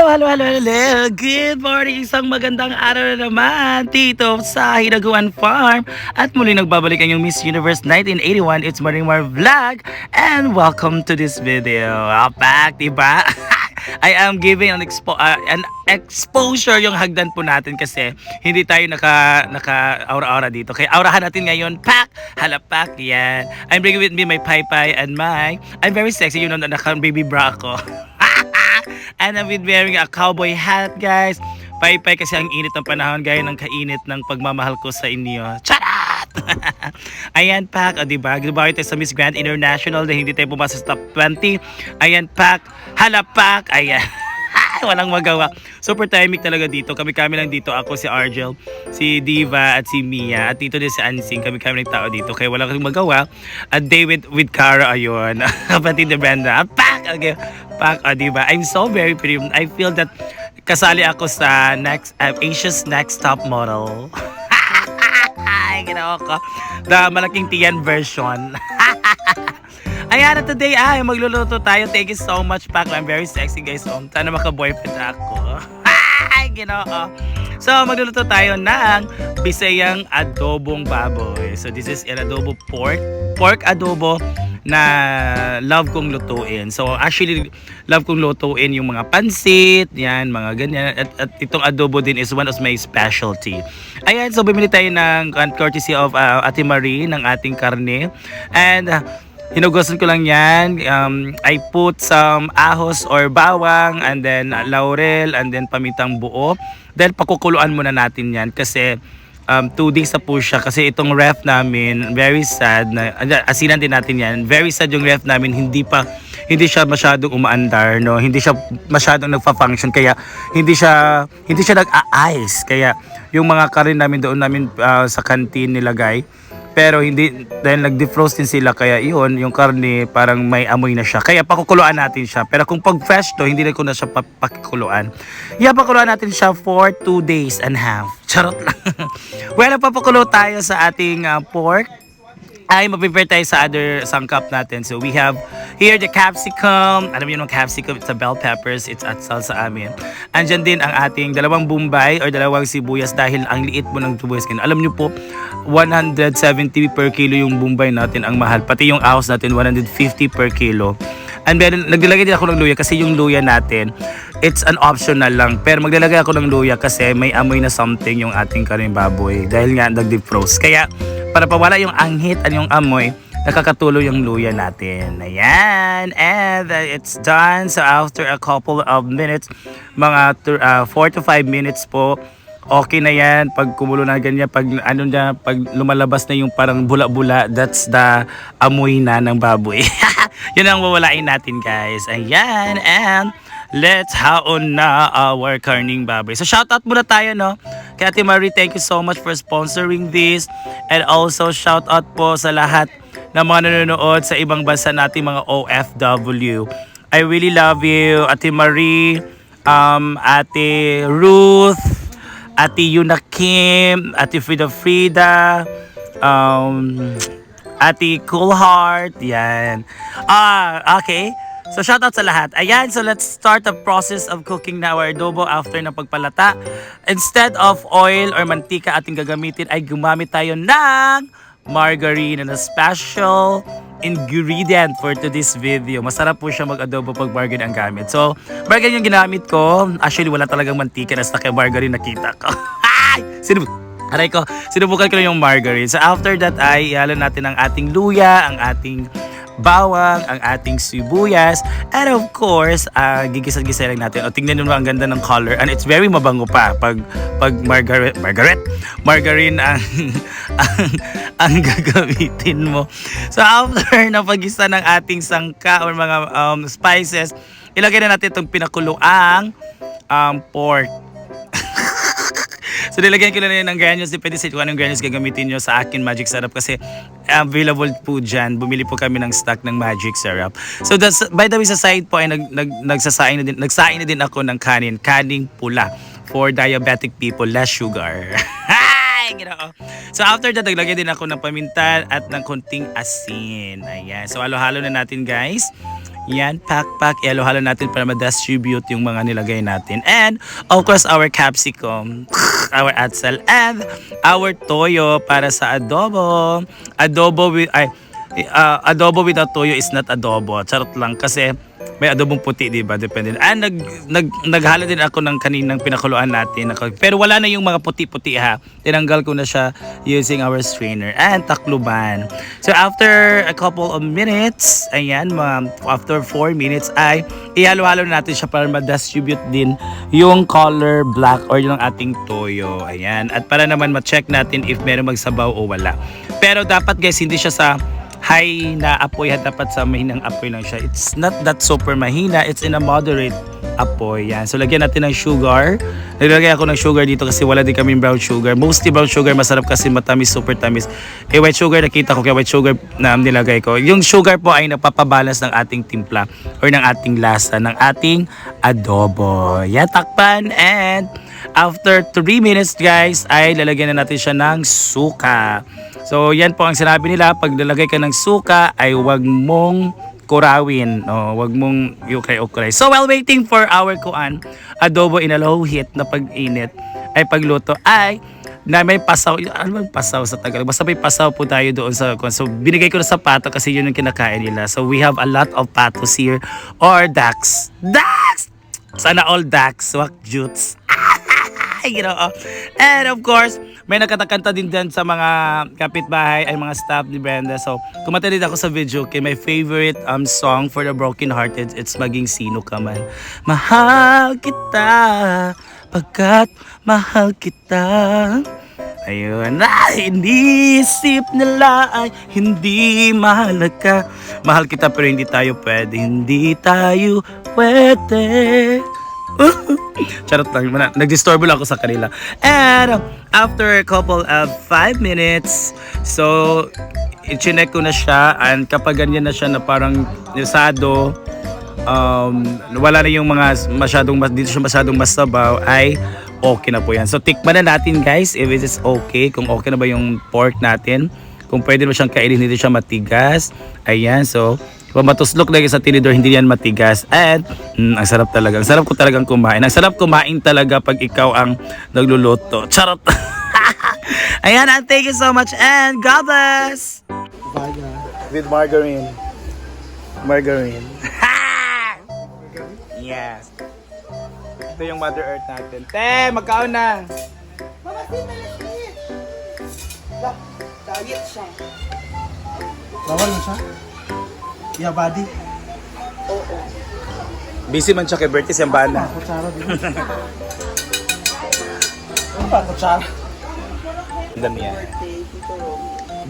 Hello, hello, hello, hello. Good morning. Isang magandang araw na naman dito sa Hinaguan Farm. At muli nagbabalik ang yung Miss Universe 1981. It's Maring Mar Vlog. And welcome to this video. Ah, Back, diba? I am giving an, expo ah, an exposure yung hagdan po natin kasi hindi tayo naka, naka aura-aura dito. Kaya aurahan natin ngayon. Pak! Halapak! Yan. I'm bringing with me my pie-pie and my... I'm very sexy. You know, naka-baby bra ako. And I've been wearing a cowboy hat, guys. Paypay kasi ang init ng panahon, gaya ng kainit ng pagmamahal ko sa inyo. Charat! Ayan, Pak. O, diba? Gumawa tayo sa Miss Grand International dahil hindi tayo pumasa sa top 20. Ayan, Pak. Hala, Pak. Ayan. Walang magawa. Super timing talaga dito. Kami-kami lang dito. Ako si Argel, si Diva, at si Mia. At dito din si Ansing. Kami-kami lang tao dito. Kaya wala kaming magawa. At David with Cara, ayun. Kapatid ni Brenda. Pak! Okay. Pak, ah, diba? I'm so very pretty. I feel that kasali ako sa next uh, Asia's Next Top Model. Ay, ginawa ko. The malaking tiyan version. Ayan na today ay magluluto tayo. Thank you so much, Pac. I'm very sexy guys. So, sana maka-boyfriend ako. Ay, ginoo. So, magluluto tayo ng bisayang adobong baboy. So, this is an adobo pork. Pork adobo na love kong lutuin. So, actually, love kong lutuin yung mga pansit, yan, mga ganyan. At, at itong adobo din is one of my specialty. Ayan, so bumili tayo ng courtesy of uh, Ate Marie ng ating karne. And, uh, Hinugasan ko lang yan. Um, I put some ahos or bawang and then uh, laurel and then pamintang buo. Dahil pakukuluan muna natin yan kasi um, two days na po siya. Kasi itong ref namin very sad na ah, asinan din natin yan. Very sad yung ref namin hindi pa hindi siya masyadong umaandar no? Hindi siya masyadong nagfa-function. Kaya hindi siya hindi siya nag-a-ice. Kaya yung mga karin namin doon namin ah, sa canteen nilagay pero hindi dahil nag-defrost din sila kaya iyon yung karne parang may amoy na siya. Kaya pakukuluan natin siya. Pero kung pag fresh to hindi na ko na siya pa- pakikuluan. Yeah pakuluan natin siya for 2 days and half. Charot lang. Well papakulo tayo sa ating ah, pork ay mag-prepare tayo sa other sangkap natin. So we have here the capsicum. Alam niyo yung capsicum, it's a bell peppers, it's atsal sa amin. Andyan din ang ating dalawang bumbay or dalawang sibuyas dahil ang liit mo ng sibuyas. ngayon. Alam niyo po, 170 per kilo yung bumbay natin ang mahal. Pati yung ahos natin, 150 per kilo. And then, naglalagay din ako ng luya kasi yung luya natin, it's an optional lang. Pero maglalagay ako ng luya kasi may amoy na something yung ating karing baboy. Dahil nga nag-defrost. Kaya, para pawala yung anghit at yung amoy, nakakatulo yung luya natin. Ayan. And uh, it's done. So after a couple of minutes, mga 4 to 5 minutes po, okay na yan. Pag kumulo na ganyan, pag ano na, pag lumalabas na yung parang bula-bula, that's the amoy na ng baboy. Yun ang wawalain natin guys. Ayan. And let's haon na our karning baboy. So shoutout muna tayo no. Kay Ate Marie, thank you so much for sponsoring this. And also shoutout po sa lahat ng mga nanonood sa ibang bansa nating mga OFW. I really love you, Ate Marie, um, Ate Ruth, Ate Yuna Kim, Ate Frida Frida, um, Ate Cool Heart, yan. Ah, okay. So shoutout sa lahat. Ayan, so let's start the process of cooking na our adobo after na pagpalata. Instead of oil or mantika ating gagamitin ay gumamit tayo ng margarine na special ingredient for today's video. Masarap po siya mag-adobo pag margarine ang gamit. So, margarine yung ginamit ko. Actually, wala talagang mantika na kaya margarine nakita ko. Ay! Sino Aray ko, sinubukan ko lang yung margarine. So after that ay ihalo natin ang ating luya, ang ating bawang, ang ating sibuyas, and of course, uh, gigisa-gisa lang natin. O tingnan nyo ang ganda ng color. And it's very mabango pa pag pag margaret, margaret, margarine ang, ang, ang gagamitin mo. So after na pagisa ng ating sangka or mga um, spices, ilagay na natin itong pinakuluang um, pork. So nilagyan ko na rin ng granules. Depende sa kung anong granules gagamitin nyo sa akin Magic Syrup kasi available po dyan. Bumili po kami ng stock ng Magic Syrup. So that's, by the way sa side po ay nag, nag, nagsasaing na din, nagsaing na din ako ng kanin. Kaning pula for diabetic people, less sugar. Ay. So after that, naglagay din ako ng paminta at ng konting asin. Ayan. So halo-halo na natin guys Yan, pack-pack. Ihalo-halo natin para ma-distribute yung mga nilagay natin. And, of course, our capsicum, our atsal, and our toyo para sa adobo. Adobo with, ay, uh, adobo without toyo is not adobo. Charot lang kasi may adobong puti, di ba? Depende. And nag, nag, naghalo din ako ng kaninang pinakuluan natin. Ako- Pero wala na yung mga puti-puti ha. Tinanggal ko na siya using our strainer. And takluban. So after a couple of minutes, ayan, mga, after 4 minutes ay ihalo-halo natin siya para ma-distribute din yung color black or yung ating toyo. Ayan. At para naman ma-check natin if meron magsabaw o wala. Pero dapat guys, hindi siya sa high na apoy dapat sa mahinang apoy lang siya. It's not that super mahina, it's in a moderate apoy. Yan. So lagyan natin ng sugar. Naglagay ako ng sugar dito kasi wala din kami brown sugar. Mostly brown sugar masarap kasi matamis, super tamis. Eh white sugar nakita ko kaya white sugar na nilagay ko. Yung sugar po ay nagpapabalance ng ating timpla or ng ating lasa ng ating adobo. Yan takpan and after 3 minutes guys ay lalagyan na natin siya ng suka. So yan po ang sinabi nila, pag lalagay ka ng suka ay wag mong kurawin, no? wag mong ukay-ukay. So while waiting for our kuan, adobo in a low heat na pag-init, ay pagluto, ay na may pasaw, ano bang pasaw sa Tagalog? Basta may pasaw po tayo doon sa kuwan. So binigay ko na sa pato kasi yun yung kinakain nila. So we have a lot of patos here or ducks. Ducks! Sana all ducks, wak jutes. you know. And of course, may nakatakanta din dyan sa mga kapitbahay ay mga staff ni Brenda. So, kumanta din ako sa video kay my favorite um, song for the broken hearted. It's Maging Sino Ka Man. Mahal kita, pagkat mahal kita. Ayun na, inisip nila ay hindi mahal ka. Mahal kita pero hindi tayo pwede, hindi tayo pwede. Charot lang, mana- nag-disturbo lang ako sa kanila. And after a couple of 5 minutes, so i-chinek ko na siya and kapag ganyan na siya na parang nisado, um, wala na yung mga masyadong, mas- dito siya masyadong masabaw, ay okay na po yan. So tikman na natin guys if it is okay, kung okay na ba yung pork natin. Kung pwede mo siyang kainin, hindi siya matigas. Ayan, so kung matuslok lagi sa tinidor, hindi yan matigas. And, mm, ang sarap talaga. Ang sarap ko talagang kumain. Ang sarap kumain talaga pag ikaw ang nagluluto. Charot! Ayan, and thank you so much and God bless! With margarine. Margarine. yes. Ito yung Mother Earth natin. Te, magkaon na! Diet siya. Bawal na siya? Yeah, body. Busy man siya kay Bertis yung bana. Kutsara din. Ano ba, kutsara? Ang dami yan.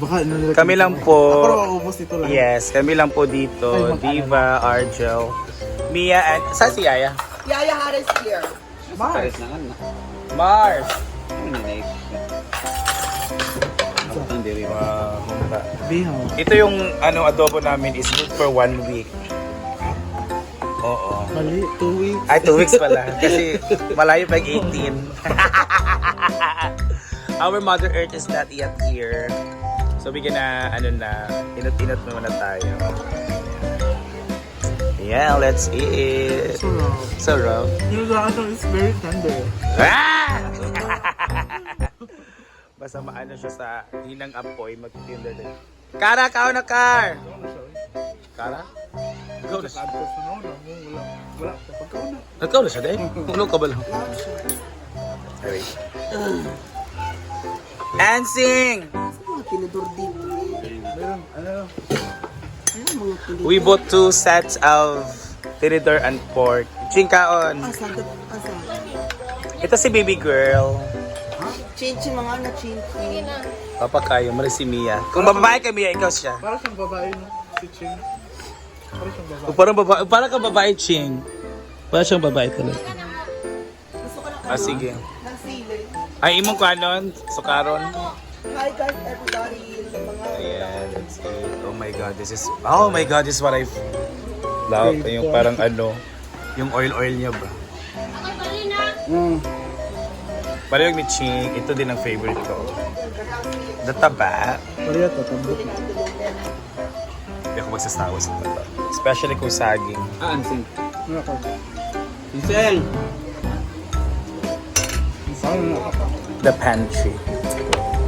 Baka nilagay Kami lang po. Ako na maubos nito lang. Yes, kami lang po dito. Diva, Argel, Mia, and... Saan si Yaya? Yaya Harris here. Mars. Mars! Isa. Wow, humba. Bihaw. Ito yung ano adobo namin is good for one week. Oo. Mali, two weeks. Ay, two weeks pala. Kasi malayo pag 18. Our Mother Earth is not yet here. So, bigyan na, ano na, inot-inot muna tayo. Yeah, let's eat. So raw. So raw. Yung ano is very tender. Ah! Basta maano siya sa hinang apoy, magtitinda din. Kara, kao na car! Kara? Ikaw na siya. Wala. Wala. Ikaw na siya din? Ulo ka ba lang? Wait. Dancing! Mga tinidor dito. Meron, ano, Ayun, mga tinidor. We bought two sets of tinidor and pork. Asa. Ito si baby girl. Chinchi mga anak, chinchi. Papa kayo, mali si Mia. Kung babae ka Mia, ikaw siya. para siyang babae no? Si Ching. Para siyang babae. Kung parang babae, parang ka babae, Ching. Parang siyang babae talaga. Gusto ko lang Ah, sige. ng sili. Ay, imong kanon, sukaron. Hi guys, everybody. Ayan, let's eat. Oh my God, this is, oh my God, this is what I love. Yung parang ano, yung oil-oil niya ba? Mm. Parang yung ni Ching, ito din ang favorite ko. Databa. Pareha to, tambok. Hindi ako magsasawa sa taba. especially kung saging. Ah, ansing. Ano ako? Iseng! The pantry.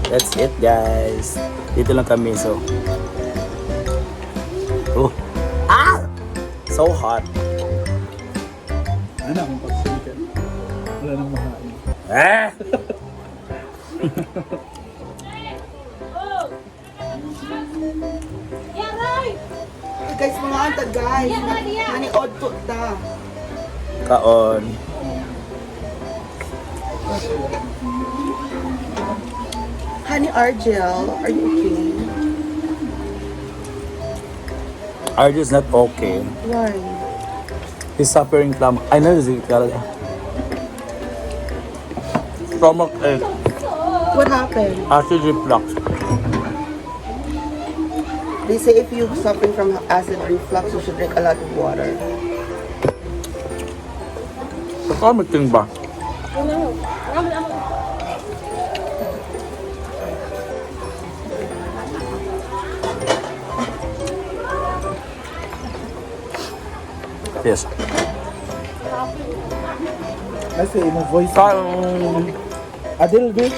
That's it, guys. Dito lang kami, so. Oh. Ah! So hot. Ano akong pagsikat? Wala nang mahain. Ah! Guys, mga anta guys. Mani odto ta. Kaon. Honey Argel, are you okay? Arjun is not okay. Why? He's suffering from, I know this is. Stomach ache, What happened? acid reflux. They say if you're suffering from acid reflux, you should drink a lot of water. Vomiting ba? Yes. Kasi mo voice. Kaon. Adil भी